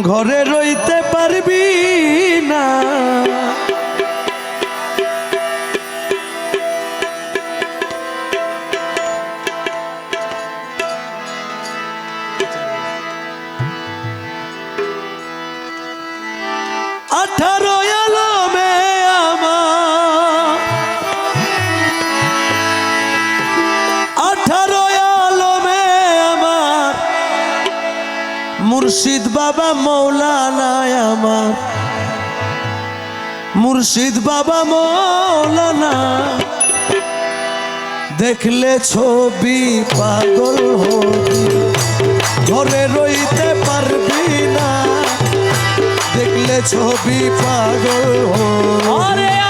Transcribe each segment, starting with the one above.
ঘরে রইতে পারবি না। মুর্শিদ বাবা মৌলানায় আমার। মুর্শিদ বাবা মৌলানা। দেখলে ছবি পাগল ঘরে রইতে পারবি না। দেখলে ছবি পাগল হবি।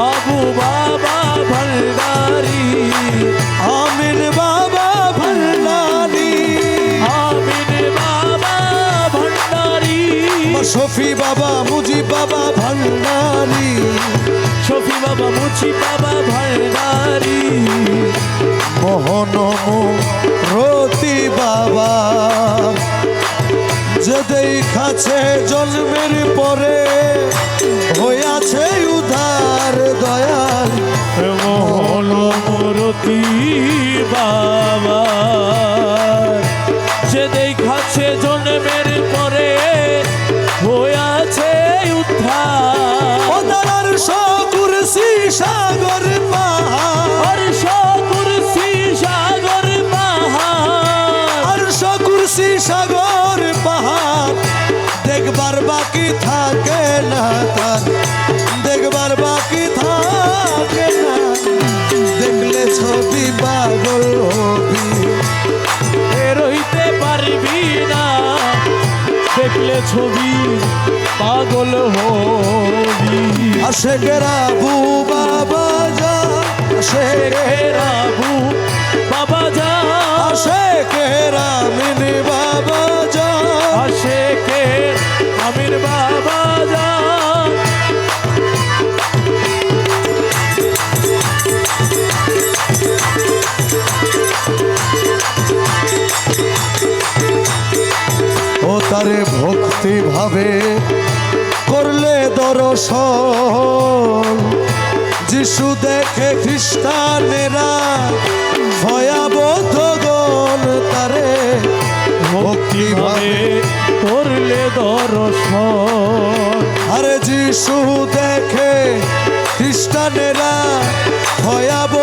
আবু বাবা ভান্ডারি আমিন বাবা ভান্ডারি আমিন বাবা ভান্ডারি শফি বাবা মুজি বাবা ভান্ডারি শফি বাবা মুজি বাবা ভান্ডারি মোহন রতি বাবা যে দেখাছে জন্মের পরে সাগর পাহাড়। দেখবার বাকি থাকে না তার। দেখবার বাকি থাকে না দেখলে ছবি পাগল ছবি পাগল হবি। আসে গেরাবু বাবা যা আসে বু বাবা যা। আসে কেরামিনী বাবা তারে ভক্তি ভাবে করলে দর্শন। যিশু দেখে খ্রিস্টানেরা ভয়াবহ গণ তারে। ভক্তি ভাবে করলে দর্শন। আরে যিশু দেখে খ্রিস্টানেরা ভয়াবহ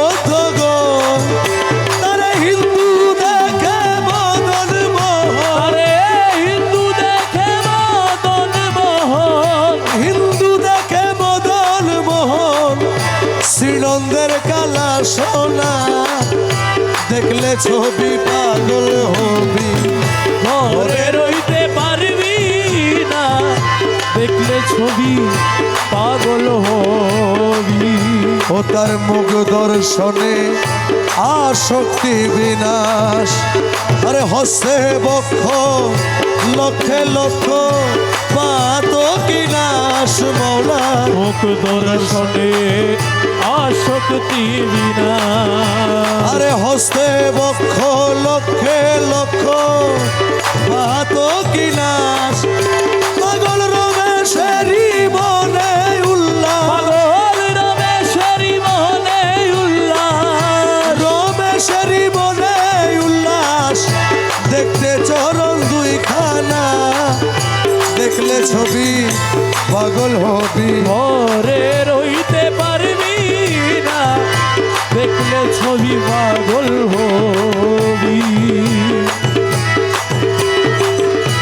সোনা, দেখলে ছবি পাগল হবি। ঘরে রইতে পারবি না, দেখলে ছবি পাগল হবি। ও তার মুখ দর্শনে আসক্তি বিনাশ। আরে হস্তে বক্ষ লক্ষে লক্ষ পাত কিনাশ মৌলা। মুখ দর্শনে আসক্তি বিনা আরে হস্তে বক্ষ লক্ষে লক্ষ পাত কিনাশ পাগল রমেশেরি মনে উল্লাস। পাগল রমেশ্বরী মনে উল্লাস। রমেশেরি মনে উল্লাস। দেখতে চরণ দুই খানা দেখলে ছবি পাগল হবি। ছবি পাগল হবি